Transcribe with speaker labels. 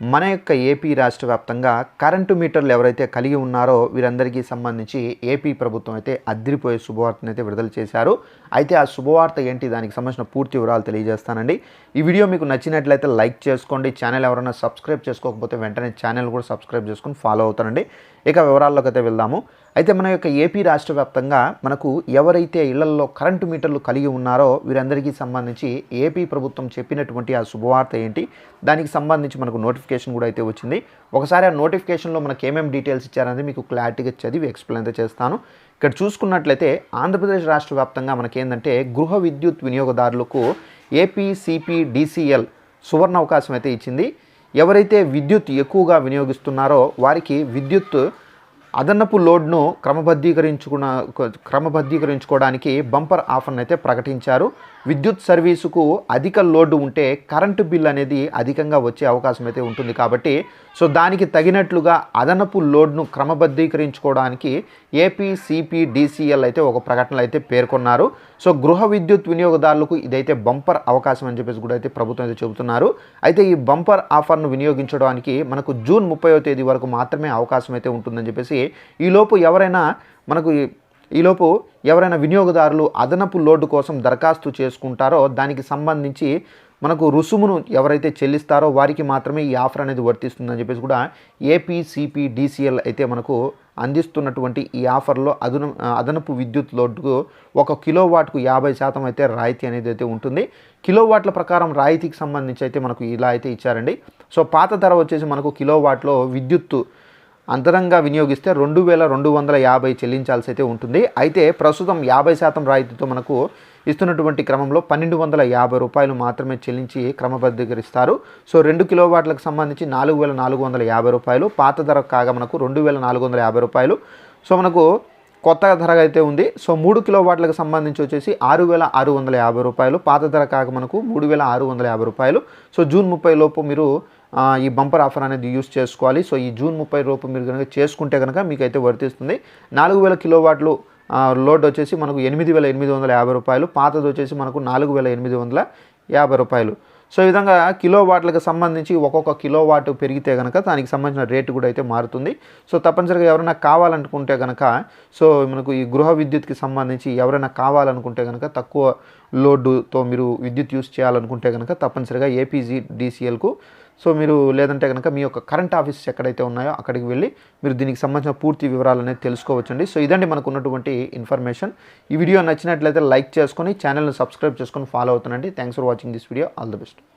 Speaker 1: మన యొక్క ఏపీ రాష్ట్ర వ్యాప్తంగా కరెంటు మీటర్లు ఎవరైతే కలిగి ఉన్నారో వీరందరికీ సంబంధించి ఏపీ ప్రభుత్వం అయితే అద్దరిపోయే శుభవార్తను అయితే విడుదల చేశారు. అయితే ఆ శుభవార్త ఏంటి? దానికి సంబంధించిన పూర్తి వివరాలు తెలియజేస్తానండి. ఈ వీడియో మీకు నచ్చినట్లయితే లైక్ చేసుకోండి. ఛానల్ ఎవరైనా సబ్స్క్రైబ్ చేసుకోకపోతే వెంటనే ఛానల్ కూడా సబ్స్క్రైబ్ చేసుకొని ఫాలో అవుతానండి. ఇక వివరాల్లోకి అయితే వెళ్దాము. అయితే మన యొక్క ఏపీ రాష్ట్ర వ్యాప్తంగా మనకు ఎవరైతే ఇళ్ళలో కరెంటు మీటర్లు కలిగి ఉన్నారో వీరందరికీ సంబంధించి ఏపీ ప్రభుత్వం చెప్పినటువంటి ఆ శుభవార్త ఏంటి? దానికి సంబంధించి మనకు నోటిఫికేషన్ కూడా అయితే వచ్చింది. ఒకసారి ఆ నోటిఫికేషన్లో మనకి ఏమేమి డీటెయిల్స్ ఇచ్చారనేది మీకు క్లారిటీగా చదివి ఎక్స్ప్లెయిన్ అయితే చేస్తాను. ఇక్కడ చూసుకున్నట్లయితే ఆంధ్రప్రదేశ్ రాష్ట్ర వ్యాప్తంగా మనకేంటంటే గృహ విద్యుత్ వినియోగదారులకు ఏపీసీపీ డీసీఎల్ సువర్ణ అవకాశం అయితే ఇచ్చింది. ఎవరైతే విద్యుత్ ఎక్కువగా వినియోగిస్తున్నారో వారికి విద్యుత్ అదనపు లోడ్ను క్రమబద్ధీకరించుకున్న క్రమబద్ధీకరించుకోవడానికి బంపర్ ఆఫర్ను అయితే ప్రకటించారు. విద్యుత్ సర్వీసుకు అధిక లోడ్ ఉంటే కరెంటు బిల్ అనేది అధికంగా వచ్చే అవకాశం అయితే ఉంటుంది కాబట్టి సో దానికి తగినట్లుగా అదనపు లోడ్ను క్రమబద్ధీకరించుకోవడానికి ఏపీ సిపి డిసిఎల్ అయితే ఒక ప్రకటనలు అయితే పేర్కొన్నారు. సో గృహ విద్యుత్ వినియోగదారులకు ఇదైతే బంపర్ అవకాశం అని చెప్పేసి కూడా అయితే ప్రభుత్వం అయితే చెబుతున్నారు. అయితే ఈ బంపర్ ఆఫర్ను వినియోగించడానికి మనకు జూన్ ముప్పైవ తేదీ వరకు మాత్రమే అవకాశం అయితే ఉంటుందని చెప్పేసి ఈలోపు ఎవరైనా మనకు ఈ- ఈలోపు ఎవరైనా వినియోగదారులు అదనపు లోడ్డు కోసం దరఖాస్తు చేసుకుంటారో దానికి సంబంధించి మనకు రుసుమును ఎవరైతే చెల్లిస్తారో వారికి మాత్రమే ఈ ఆఫర్ అనేది వర్తిస్తుందని చెప్పేసి కూడా ఏపీసీపీ డీసీఎల్ అయితే మనకు అందిస్తున్నటువంటి ఈ ఆఫర్లో అదను అదనపు విద్యుత్ లోడ్కు ఒక కిలోవాట్కు యాభై శాతం అయితే రాయితీ అనేది అయితే ఉంటుంది. కిలోవాట్ల ప్రకారం రాయితీకి సంబంధించి అయితే మనకు ఇలా అయితే ఇచ్చారండి. సో పాత ధర వచ్చేసి మనకు కిలోవాట్లో విద్యుత్తు అంతరంగా వినియోగిస్తే రెండు వేల రెండు వందల యాభై చెల్లించాల్సి అయితే ఉంటుంది. అయితే ప్రస్తుతం యాభై శాతం రాయితీతో మనకు ఇస్తున్నటువంటి క్రమంలో పన్నెండు వందల యాభై రూపాయలు మాత్రమే చెల్లించి క్రమబద్ధీకరిస్తారు. సో రెండు కిలోవాట్లకు సంబంధించి నాలుగు వేల నాలుగు వందల యాభై రూపాయలు. పాత ధర కాగా మనకు రెండు వేల నాలుగు వందల యాభై రూపాయలు. సో మనకు కొత్త ధర అయితే ఉంది. సో మూడు కిలో వాట్లకు సంబంధించి వచ్చేసి ఆరు వేల ఆరు వందల యాభై రూపాయలు. పాత ధర కాక మనకు మూడు వేల ఆరు వందల యాభై రూపాయలు. సో జూన్ ముప్పై లోపు మీరు ఈ బంపర్ ఆఫర్ అనేది యూస్ చేసుకోవాలి. సో ఈ జూన్ ముప్పై లోపు మీరు కనుక చేసుకుంటే కనుక మీకైతే వర్తిస్తుంది. నాలుగు వేల కిలో వాట్లు లోడ్ వచ్చేసి మనకు ఎనిమిది వేల ఎనిమిది వందల యాభై రూపాయలు. పాతది వచ్చేసి మనకు నాలుగు వేల ఎనిమిది వందల యాభై రూపాయలు. సో ఈ విధంగా కిలో వాట్లకు సంబంధించి ఒక్కొక్క కిలో వాట్ పెరిగితే కనుక దానికి సంబంధించిన రేటు కూడా అయితే మారుతుంది. సో తప్పనిసరిగా ఎవరైనా కావాలనుకుంటే కనుక సో మనకు ఈ గృహ విద్యుత్కి సంబంధించి ఎవరైనా కావాలనుకుంటే కనుక తక్కువ లోడ్తో మీరు విద్యుత్ యూస్ చేయాలనుకుంటే కనుక తప్పనిసరిగా ఏపీజీ డీసీఎల్కు సో మీరు లేదంటే కనుక మీ యొక్క కరెంట్ ఆఫీస్ ఎక్కడైతే ఉన్నాయో అక్కడికి వెళ్ళి మీరు దీనికి సంబంధించిన పూర్తి వివరాలు అనేది తెలుసుకోవచ్చండి. సో ఇదండి మనకు ఉన్నటువంటి ఇన్ఫర్మేషన్. ఈ వీడియో నచ్చినట్లయితే లైక్ చేసుకొని ఛానల్ని సబ్స్క్రైబ్ చేసుకొని ఫాలో అవుతానండి thanks for watching this video all the best